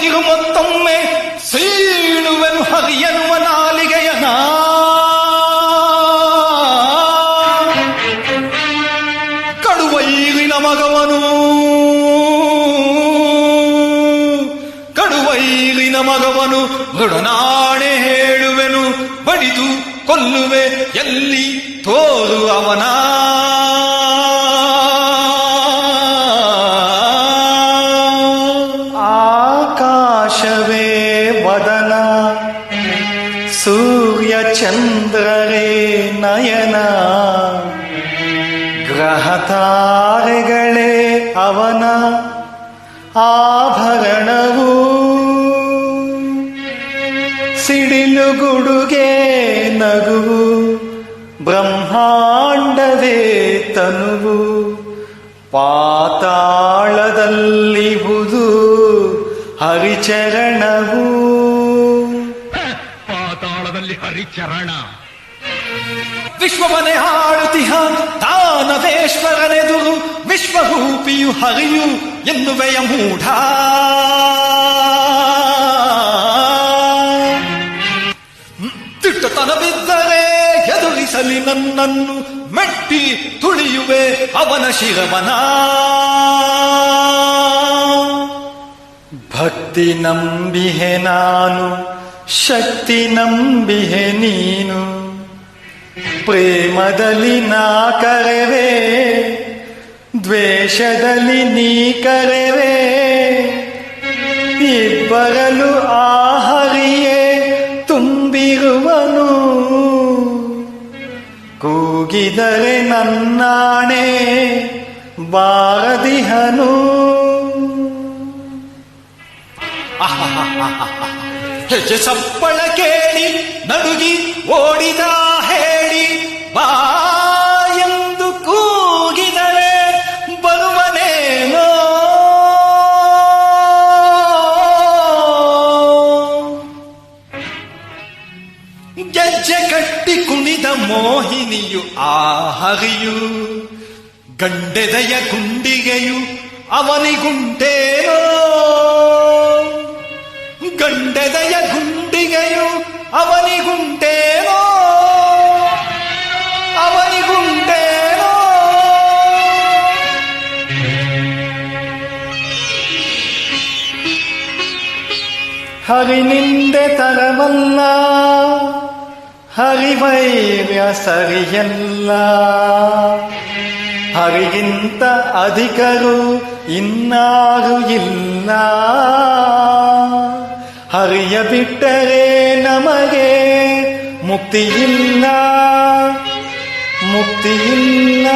ಒದಗಿರು ಮತ್ತೊಮ್ಮೆ ಸೀಳುವೆನು ಹರಿಯನುವ ನಾಲಿಗೆಯನ ಕಡುವೈರಿನ ಮಗವನು. ಕಡುವೈರಿನ ಮಗವನು ಮೃಡನಾಣೆ ಹೇಳುವೆನು, ಬಡಿದು ಕೊಲ್ಲುವೆ, ಎಲ್ಲಿ ತೋರು ಅವನ. ಸೂರ್ಯ ಚಂದ್ರರೇ ನಯನ. ಗ್ರಹ ತಾರೆಗಳೇ ಅವನ ಆಭರಣವು. ಸಿಡಿಲು ಗುಡುಗೆ ನಗುವು. ಬ್ರಹ್ಮಾಂಡವೇ ತನುವು. ಪಾತಾಳದಲ್ಲಿ ಹುದು ಹರಿಚರಣವು. ಪಾತಾಳದಲ್ಲಿ ಹರಿಚರಣ. ವಿಶ್ವವನೇ ಆಳುತಿಹ ದಾನವೇಶ್ವರನೆದುರು ವಿಶ್ವರೂಪಿಯು ಹರಿಯು ಎನ್ನುವೆಯ ಮೂಢ. ತಿಟ್ಟತನವಿದ್ದರೆ ಎದುರಿಸಲಿ ನನ್ನನ್ನು, ಮೆಟ್ಟಿ ತುಳಿಯುವೆ ಅವನ ಶಿರವನ ಭಕ್ತಿ ನಂಬಿಹೆ ನಾನು. ಶಕ್ತಿ ನಂಬಿಹೆ ನೀನು. ಪ್ರೇಮದಲ್ಲಿ ನಾ ಕರೆವೆ, ದ್ವೇಷದಲ್ಲಿ ನೀ ಕರೆವೆ. ಇಬ್ಬರಲು ಆಹರಿಯೇ ಹರಿಯೇ ತುಂಬಿರುವನು. ಕೂಗಿದರೆ ನನ್ನಾಣೆ ಬಾರದಿಹನು. ಹೆಜ್ಜೆ ಸಪ್ಪಳ ಕೇಳಿ, ನಡುಗಿ ಓಡಿದ ಹೇಳಿ, ಬಾ ಎಂದು ಕೂಗಿದರೆ ಬರುವನೇನೋ. ಗೆಜ್ಜೆ ಕಟ್ಟಿ ಕುಣಿದ ಮೋಹಿನಿಯು ಆ ಹರಿಯು, ಗಂಡೆದೆಯ ಗುಂಡಿಗೆಯು ಅವನಿಗುಂಟೇನೋ. ಗಂಡೆದೆಯ ಗುಂಡಿಗೆಯು ಅವನಿಗುಂಟೇನೋ? ಅವನಿಗುಂಟೇನೋ? ಹರಿನಿಂದೆ ತರವಲ್ಲ ಹರಿವೈರ್ಯ ಸರಿಯಲ್ಲ. ಹರಿಗಿಂತ ಅಧಿಕರು ಇನ್ನಾರು ಇಲ್ಲ. ಹರಿಯ ಬಿಟ್ಟರೆ ನಮಗೆ ಮುಕ್ತಿಯಿಲ್ಲ ಮುಕ್ತಿಯಿಲ್ಲ.